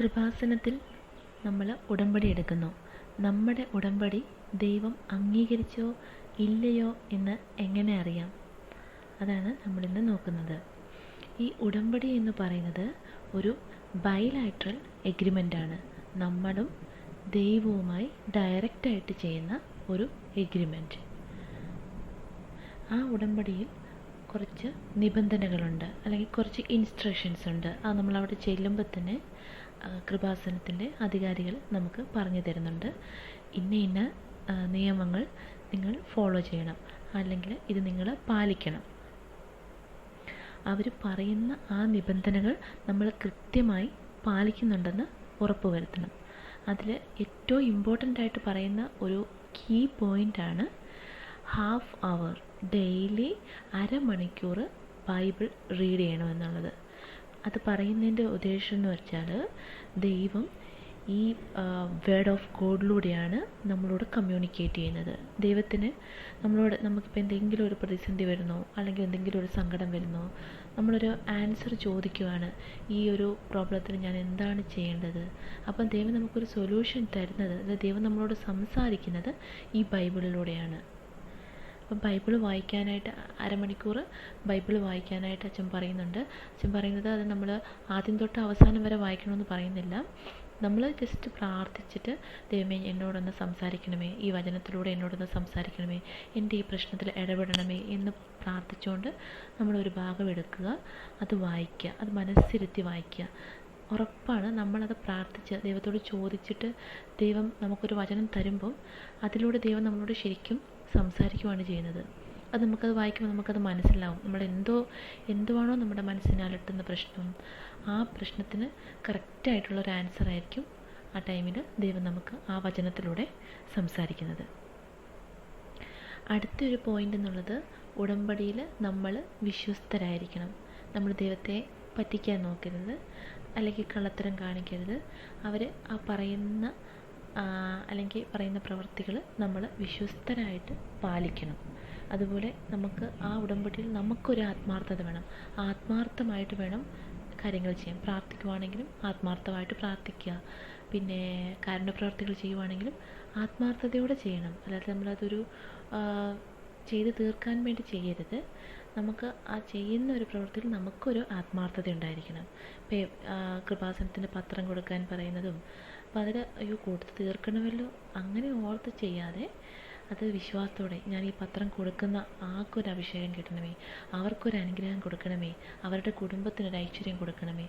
കൃപാസനത്തിൽ നമ്മൾ ഉടമ്പടി എടുക്കുന്നു. നമ്മുടെ ഉടമ്പടി ദൈവം അംഗീകരിച്ചോ ഇല്ലയോ എന്ന് എങ്ങനെ അറിയാം? അതാണ് നമ്മളിന്ന് നോക്കുന്നത്. ഈ ഉടമ്പടി എന്ന് പറയുന്നത് ഒരു ബൈലാറ്ററൽ എഗ്രിമെന്റാണ് നമ്മളും ദൈവവുമായി ഡയറക്റ്റായിട്ട് ചെയ്യുന്ന ഒരു എഗ്രിമെന്റ് ആ ഉടമ്പടിയിൽ കുറച്ച് നിബന്ധനകളുണ്ട് അല്ലെങ്കിൽ കുറച്ച് ഇൻസ്ട്രക്ഷൻസ് ഉണ്ട്. അത് നമ്മളവിടെ ചെല്ലുമ്പോൾ തന്നെ കൃപാസനത്തിന്റെ അധികാരികൾ നമുക്ക് പറഞ്ഞു തരുന്നുണ്ട്. ഇന്ന ഇന്ന നിയമങ്ങൾ നിങ്ങൾ ഫോളോ ചെയ്യണം അല്ലെങ്കിൽ ഇത് നിങ്ങൾ പാലിക്കണം. അവർ പറയുന്ന ആ നിബന്ധനകൾ നമ്മൾ കൃത്യമായി പാലിക്കുന്നുണ്ടെന്ന് ഉറപ്പുവരുത്തണം അതിൽ ഏറ്റവും ഇമ്പോർട്ടന്റ് ആയിട്ട് പറയുന്ന ഒരു കീ പോയിന്റാണ് ഹാഫ് അവർ ഡെയിലി അരമണിക്കൂർ ബൈബിൾ റീഡ് ചെയ്യണമെന്നുള്ളത്. അത് പറയുന്നതിന്റെ ഉദ്ദേശം എന്ന് വെച്ചാൽ ദൈവം ഈ വേർഡ് ഓഫ് ഗോഡിലൂടെയാണ് നമ്മളോട് കമ്മ്യൂണിക്കേറ്റ് ചെയ്യുന്നത്. ദൈവത്തിന് നമ്മളോട് നമുക്കിപ്പോൾ എന്തെങ്കിലും ഒരു പ്രതിസന്ധി വരുന്നോ അല്ലെങ്കിൽ എന്തെങ്കിലും ഒരു സങ്കടം വരുന്നോ നമ്മളൊരു ആൻസർ ചോദിക്കുവാണ്. ഈ ഒരു പ്രോബ്ലത്തിന് ഞാൻ എന്താണ് ചെയ്യേണ്ടത്? അപ്പം ദൈവം നമുക്കൊരു സൊല്യൂഷൻ തരുന്നത് ദൈവം നമ്മളോട് സംസാരിക്കുന്നത് ഈ ബൈബിളിലൂടെയാണ്. അപ്പം ബൈബിൾ വായിക്കാനായിട്ട് അരമണിക്കൂർ ബൈബിൾ വായിക്കാനായിട്ട് അച്ഛൻ പറയുന്നുണ്ട്. അച്ഛൻ പറയുന്നത് അത് നമ്മൾ ആദ്യം തൊട്ട് അവസാനം വരെ വായിക്കണമെന്ന് പറയുന്നില്ല. നമ്മൾ ജസ്റ്റ് പ്രാർത്ഥിച്ചിട്ട് ദൈവമേ എന്നോടൊന്ന് സംസാരിക്കണമേ. ഈ വചനത്തിലൂടെ എന്നോടൊന്ന് സംസാരിക്കണമേ. എന്റെ ഈ പ്രശ്നത്തിൽ ഇടപെടണമേ എന്ന് പ്രാർത്ഥിച്ചുകൊണ്ട് നമ്മൾ ഒരു ഭാഗം എടുക്കുക. അത് വായിക്കുക. അത് മനസ്സിരുത്തി വായിക്കുക. ഉറപ്പാണ് നമ്മളത് പ്രാർത്ഥിച്ച് ദൈവത്തോട് ചോദിച്ചിട്ട് ദൈവം നമുക്കൊരു വചനം തരുമ്പം അതിലൂടെ ദൈവം നമ്മളോട് ശരിക്കും സംസാരിക്കുവാണ് ചെയ്യുന്നത്. അത് നമുക്കത് വായിക്കുമ്പോൾ നമുക്കത് മനസ്സിലാവും. നമ്മൾ എന്തോ എന്തുവാണോ നമ്മുടെ മനസ്സിനെ അലട്ടുന്ന പ്രശ്നം. ആ പ്രശ്നത്തിന് കറക്റ്റായിട്ടുള്ള ഒരു ആൻസർ ആയിരിക്കും ആ ടൈമിൽ ദൈവം നമുക്ക് ആ വചനത്തിലൂടെ സംസാരിക്കുന്നത്. അടുത്തൊരു പോയിന്റ് എന്നുള്ളത് ഉടമ്പടിയിൽ നമ്മൾ വിശ്വസ്തരായിരിക്കണം. നമ്മൾ ദൈവത്തെ പറ്റിക്കാൻ നോക്കരുത്. അല്ലെങ്കിൽ കള്ളത്തരം കാണിക്കരുത്. അവർ ആ പറയുന്ന അല്ലെങ്കിൽ പറയുന്ന പ്രവർത്തികൾ നമ്മൾ വിശ്വസ്തരായിട്ട് പാലിക്കണം. അതുപോലെ നമുക്ക് ആ ഉടമ്പടിയിൽ നമുക്കൊരു ആത്മാർത്ഥത വേണം. ആത്മാർത്ഥമായിട്ട് വേണം കാര്യങ്ങൾ ചെയ്യാൻ. പ്രാർത്ഥിക്കുവാണെങ്കിലും ആത്മാർത്ഥമായിട്ട് പ്രാർത്ഥിക്കുക. പിന്നെ കാരുണ്യപ്രവർത്തികൾ ചെയ്യുവാണെങ്കിലും ആത്മാർത്ഥതയോടെ ചെയ്യണം. അല്ലാതെ നമ്മളതൊരു ചെയ്ത് തീർക്കാൻ വേണ്ടി ചെയ്യരുത്. നമുക്ക് ആ ചെയ്യുന്ന ഒരു പ്രവൃത്തിയിൽ നമുക്കൊരു ആത്മാർത്ഥത ഉണ്ടായിരിക്കണം. കൃപാസനത്തിന്റെ പത്രം കൊടുക്കാൻ പറയുന്നതും അപ്പോൾ അതിൽ അയ്യോ കൊടുത്ത് തീർക്കണമല്ലോ. അങ്ങനെ ഓർത്ത് ചെയ്യാതെ അത് വിശ്വാസത്തോടെ ഞാൻ ഈ പത്രം കൊടുക്കുന്ന ആൾക്കൊരു അഭിഷേകം കിട്ടണമേ. അവർക്കൊരു അനുഗ്രഹം കൊടുക്കണമേ. അവരുടെ കുടുംബത്തിനൊരു ഐശ്വര്യം കൊടുക്കണമേ.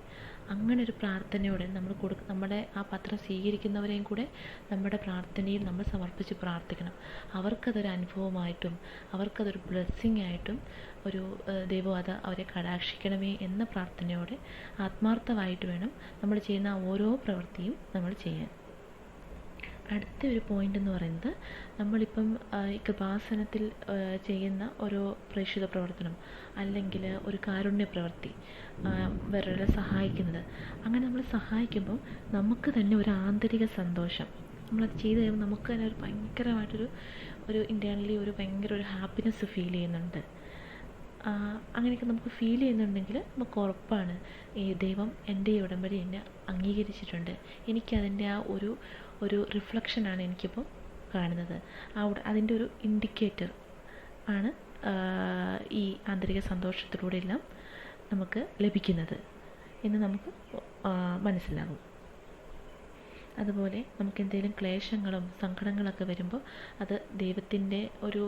അങ്ങനെ ഒരു പ്രാർത്ഥനയോടെ നമ്മൾ കൊടു നമ്മുടെ ആ പത്രം സ്വീകരിക്കുന്നവരെയും കൂടെ നമ്മുടെ പ്രാർത്ഥനയിൽ നമ്മൾ സമർപ്പിച്ച് പ്രാർത്ഥിക്കണം. അവർക്കതൊരു അനുഭവമായിട്ടും അവർക്കതൊരു ബ്ലെസ്സിങ് ആയിട്ടും ഒരു ദൈവം അവരെ കടാക്ഷിക്കണമേ എന്ന പ്രാർത്ഥനയോടെ ആത്മാർത്ഥമായിട്ട് വേണം നമ്മൾ ചെയ്യുന്ന ഓരോ പ്രവൃത്തിയും നമ്മൾ ചെയ്യാൻ. അടുത്ത ഒരു പോയിന്റ് എന്ന് പറയുന്നത് നമ്മളിപ്പം ഈ കൃപാസനത്തിൽ ചെയ്യുന്ന ഓരോ പ്രേക്ഷിത പ്രവർത്തനം അല്ലെങ്കിൽ ഒരു കാരുണ്യ പ്രവൃത്തി വേറൊരാളെ സഹായിക്കുന്നത്. അങ്ങനെ നമ്മൾ സഹായിക്കുമ്പോൾ നമുക്ക് തന്നെ ഒരു ആന്തരിക സന്തോഷം. നമ്മളത് ചെയ്ത് കഴിയുമ്പോൾ നമുക്ക് തന്നെ ഒരു ഭയങ്കരമായിട്ടൊരു ഒരു ഇന്റേർണലി ഒരു ഭയങ്കര ഒരു ഹാപ്പിനെസ് ഫീൽ ചെയ്യുന്നുണ്ട്. അങ്ങനെയൊക്കെ നമുക്ക് ഫീൽ ചെയ്യുന്നുണ്ടെങ്കിൽ നമുക്ക് ഉറപ്പാണ്. ഈ ദൈവം എന്റെ ഈ ഉടമ്പടി എന്നെ അംഗീകരിച്ചിട്ടുണ്ട്. എനിക്കതിന്റെ ആ ഒരു ഒരു റിഫ്ലക്ഷനാണ് എനിക്കിപ്പോൾ കാണുന്നത്. ആ അതിന്റെ ഒരു ഇൻഡിക്കേറ്റർ ആണ് ഈ ആന്തരിക സന്തോഷത്തിലൂടെയെല്ലാം നമുക്ക് ലഭിക്കുന്നത് എന്ന് നമുക്ക് മനസ്സിലാകും. അതുപോലെ നമുക്ക് എന്തെങ്കിലും ക്ലേശങ്ങളും സങ്കടങ്ങളൊക്കെ വരുമ്പോൾ അത് ദൈവത്തിന്റെ ഒരു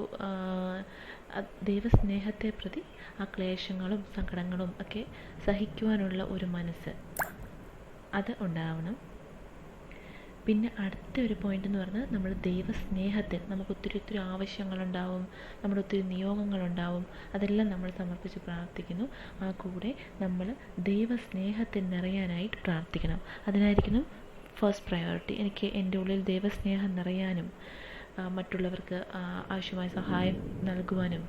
ദൈവസ്നേഹത്തെ പ്രതി ആ ക്ലേശങ്ങളും സങ്കടങ്ങളും ഒക്കെ സഹിക്കുവാനുള്ള ഒരു മനസ്സ്. അത് ഉണ്ടാവണം. പിന്നെ അടുത്ത ഒരു പോയിന്റ് എന്ന് പറഞ്ഞാൽ നമ്മൾ ദൈവസ്നേഹത്തിൽ നമുക്ക് ഒത്തിരി ഒത്തിരി ആവശ്യങ്ങളുണ്ടാവും നമ്മുടെ ഒത്തിരി നിയോഗങ്ങളുണ്ടാവും അതെല്ലാം നമ്മൾ സമർപ്പിച്ച് പ്രാർത്ഥിക്കുന്നു. ആ കൂടെ നമ്മൾ ദൈവസ്നേഹത്തിൽ നിറയാനായിട്ട് പ്രാർത്ഥിക്കണം. അതിനായിരിക്കണം ഫസ്റ്റ് പ്രയോറിറ്റി എനിക്ക് എന്റെ ഉള്ളിൽ ദൈവസ്നേഹം നിറയാനും മറ്റുള്ളവർക്ക് ആവശ്യമായ സഹായം നൽകുവാനും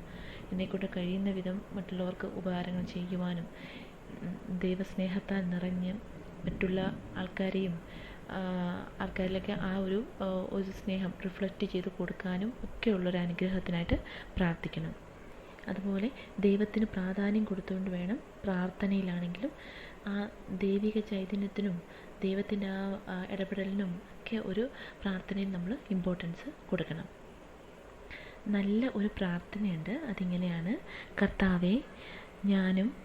എന്നെക്കൊണ്ട് കഴിയുന്ന വിധം മറ്റുള്ളവർക്ക് ഉപകാരങ്ങൾ ചെയ്യുവാനും ദൈവസ്നേഹത്താൽ നിറഞ്ഞ് മറ്റുള്ള ആൾക്കാരെയും ആൾക്കാരിലൊക്കെ ആ ഒരു ഒരു സ്നേഹം റിഫ്ലക്റ്റ് ചെയ്ത് കൊടുക്കാനും ഒക്കെയുള്ളൊരു അനുഗ്രഹത്തിനായിട്ട് പ്രാർത്ഥിക്കണം. അതുപോലെ ദൈവത്തിന് പ്രാധാന്യം കൊടുത്തുകൊണ്ട് വേണം പ്രാർത്ഥനയിലാണെങ്കിലും ആ ദൈവിക ചൈതന്യത്തിനും ദൈവത്തിന്റെ ആ ഇടപെടലിനും ഒക്കെ ഒരു പ്രാർത്ഥനയിൽ നമ്മൾ ഇമ്പോർട്ടൻസ് കൊടുക്കണം. നല്ല ഒരു പ്രാർത്ഥനയുണ്ട്. അതിങ്ങനെയാണ്. കർത്താവെ ഞാനും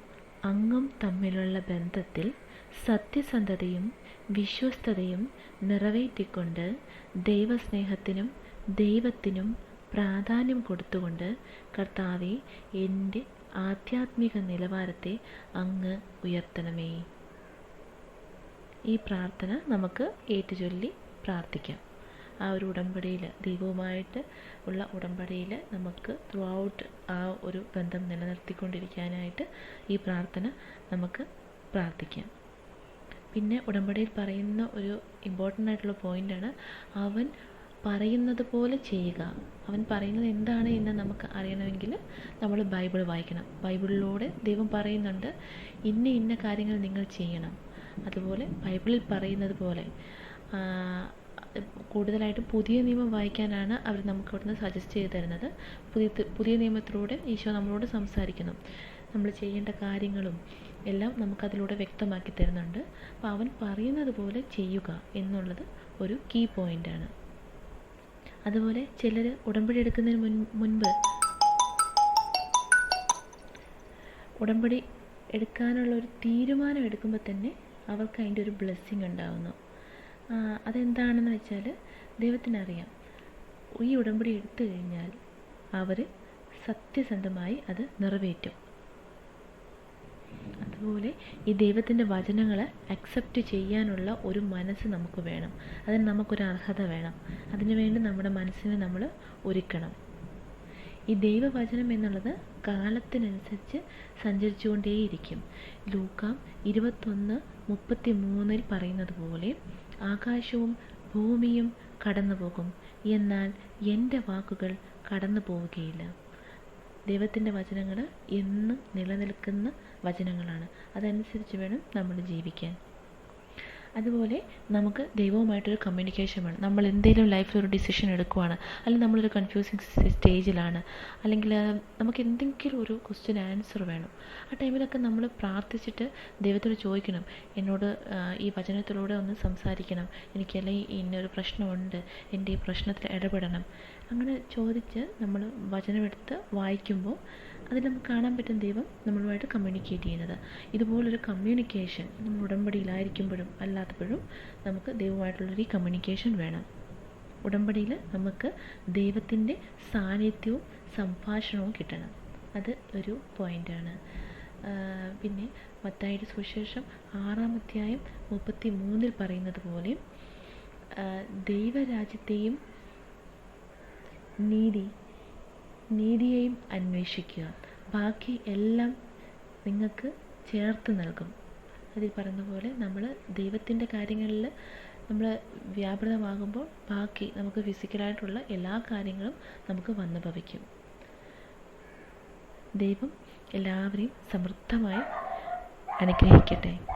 അങ്ങും തമ്മിലുള്ള ബന്ധത്തിൽ സത്യസന്ധതയും വിശ്വസ്തതയും നിറവേറ്റിക്കൊണ്ട് ദൈവസ്നേഹത്തിനും ദൈവത്തിനും പ്രാധാന്യം കൊടുത്തുകൊണ്ട് കർത്താവെ എന്റെ ആധ്യാത്മിക നിലവാരത്തെ അങ്ങ് ഉയർത്തണമേ. ഈ പ്രാർത്ഥന നമുക്ക് ഏറ്റുചൊല്ലി പ്രാർത്ഥിക്കാം. ആ ഒരു ഉടമ്പടിയിൽ ദൈവവുമായിട്ട് ഉള്ള ഉടമ്പടിയിൽ നമുക്ക് ത്രൂ ഔട്ട് ആ ഒരു ബന്ധം നിലനിർത്തിക്കൊണ്ടിരിക്കാനായിട്ട് ഈ പ്രാർത്ഥന നമുക്ക് പ്രാർത്ഥിക്കാം. പിന്നെ ഉടമ്പടിയിൽ പറയുന്ന ഒരു ഇമ്പോർട്ടന്റ് ആയിട്ടുള്ള പോയിന്റാണ് അവൻ പറയുന്നത് പോലെ ചെയ്യുക. അവൻ പറയുന്നത് എന്താണ് എന്ന് നമുക്ക് അറിയണമെങ്കിൽ നമ്മൾ ബൈബിൾ വായിക്കണം. ബൈബിളിലൂടെ ദൈവം പറയുന്നുണ്ട് ഇന്ന ഇന്ന കാര്യങ്ങൾ നിങ്ങൾ ചെയ്യണം. അതുപോലെ ബൈബിളിൽ പറയുന്നത് പോലെ കൂടുതലായിട്ട് പുതിയ നിയമം വായിക്കാനാണ് അവർ നമുക്ക് അവിടുന്ന് സജസ്റ്റ് ചെയ്ത് തരുന്നത്. പുതിയ പുതിയ നിയമത്തിലൂടെ ഈശോ നമ്മളോട് സംസാരിക്കുന്നു. നമ്മൾ ചെയ്യേണ്ട കാര്യങ്ങളും എല്ലാം നമുക്കതിലൂടെ വ്യക്തമാക്കി തരുന്നുണ്ട്. അപ്പോൾ അവൻ പറയുന്നത് പോലെ ചെയ്യുക എന്നുള്ളത് ഒരു കീ പോയിന്റാണ് അതുപോലെ ചിലർ ഉടമ്പടി എടുക്കുന്നതിന് മുൻ മുൻപ് ഉടമ്പടി എടുക്കാനുള്ള ഒരു തീരുമാനം എടുക്കുമ്പോൾ തന്നെ അവർക്ക് അതിന്റെ ഒരു ബ്ലെസ്സിങ് ഉണ്ടാകുന്നു ആ, അതെന്താണെന്ന് വെച്ചാൽ ദൈവത്തിനറിയാം. ഈ ഉടമ്പടി എടുത്തു കഴിഞ്ഞാൽ അവർ സത്യസന്ധമായി അത് നിറവേറ്റും. അതുപോലെ ഈ ദൈവത്തിന്റെ വചനങ്ങൾ അക്സെപ്റ്റ് ചെയ്യാനുള്ള ഒരു മനസ്സ് നമുക്ക് വേണം. അതിന് നമുക്കൊരു അർഹത വേണം. അതിനുവേണ്ടി നമ്മുടെ മനസ്സിനെ നമ്മൾ ഒരുക്കണം. ഈ ദൈവവചനം എന്നുള്ളത് കാലത്തിനനുസരിച്ച് സഞ്ചരിച്ചുകൊണ്ടേയിരിക്കും. ലൂക്കാം ഇരുപത്തൊന്ന് മുപ്പത്തി മൂന്നിൽ പറയുന്നത് പോലെ ആകാശവും ഭൂമിയും കടന്നു പോകും എന്നാൽ എന്റെ വാക്കുകൾ കടന്നു പോവുകയില്ല ദൈവത്തിന്റെ വചനങ്ങൾ എന്നും നിലനിൽക്കുന്ന വചനങ്ങളാണ്. അതനുസരിച്ച് വേണം നമ്മൾ ജീവിക്കാൻ. അതുപോലെ നമുക്ക് ദൈവവുമായിട്ടൊരു കമ്മ്യൂണിക്കേഷൻ വേണം. നമ്മൾ എന്തെങ്കിലും ലൈഫിൽ ഒരു ഡിസിഷൻ എടുക്കുവാണ്. അല്ലെങ്കിൽ നമ്മളൊരു കൺഫ്യൂസിങ് സ്റ്റേജിലാണ് അല്ലെങ്കിൽ നമുക്ക് എന്തെങ്കിലും ഒരു ക്വസ്റ്റ്യൻ ആൻസർ വേണം. ആ ടൈമിലൊക്കെ നമ്മൾ പ്രാർത്ഥിച്ചിട്ട് ദൈവത്തോട് ചോദിക്കണം. എന്നോട് ഈ വചനത്തിലൂടെ ഒന്ന് സംസാരിക്കണം. എനിക്ക് അല്ലെങ്കിൽ ഇന്നൊരു പ്രശ്നമുണ്ട്. എന്റെ ഈ പ്രശ്നത്തിൽ ഇടപെടണം. അങ്ങനെ ചോദിച്ച് നമ്മൾ വചനമെടുത്ത് വായിക്കുമ്പോൾ അതിൽ നമുക്ക് കാണാൻ പറ്റും ദൈവം നമ്മളുമായിട്ട് കമ്മ്യൂണിക്കേറ്റ് ചെയ്യുന്നത്. ഇതുപോലൊരു കമ്മ്യൂണിക്കേഷൻ നമ്മൾ ഉടമ്പടിയിലായിരിക്കുമ്പോഴും അല്ലാത്തപ്പോഴും നമുക്ക് ദൈവമായിട്ടുള്ളൊരു കമ്മ്യൂണിക്കേഷൻ വേണം. ഉടമ്പടിയിൽ നമുക്ക് ദൈവത്തിന്റെ സാന്നിധ്യവും സംഭാഷണവും കിട്ടണം. അത് ഒരു പോയിന്റാണ് പിന്നെ മത്തായിയുടെ സുവിശേഷം ആറാം അധ്യായം മുപ്പത്തി മൂന്നിൽ പറയുന്നത് പോലെ ദൈവരാജ്യത്തെയും നീതി നീതിയെയും അന്വേഷിക്കുക ബാക്കി എല്ലാം നിങ്ങൾക്ക് ചേർത്ത് നൽകും. അതിൽ പറയുന്ന പോലെ നമ്മൾ ദൈവത്തിന്റെ കാര്യങ്ങളിൽ നമ്മൾ വ്യാപൃതമാകുമ്പോൾ ബാക്കി നമുക്ക് ഫിസിക്കലായിട്ടുള്ള എല്ലാ കാര്യങ്ങളും നമുക്ക് വന്നു ഭവിക്കും. ദൈവം എല്ലാവരെയും സമൃദ്ധമായി അനുഗ്രഹിക്കട്ടെ.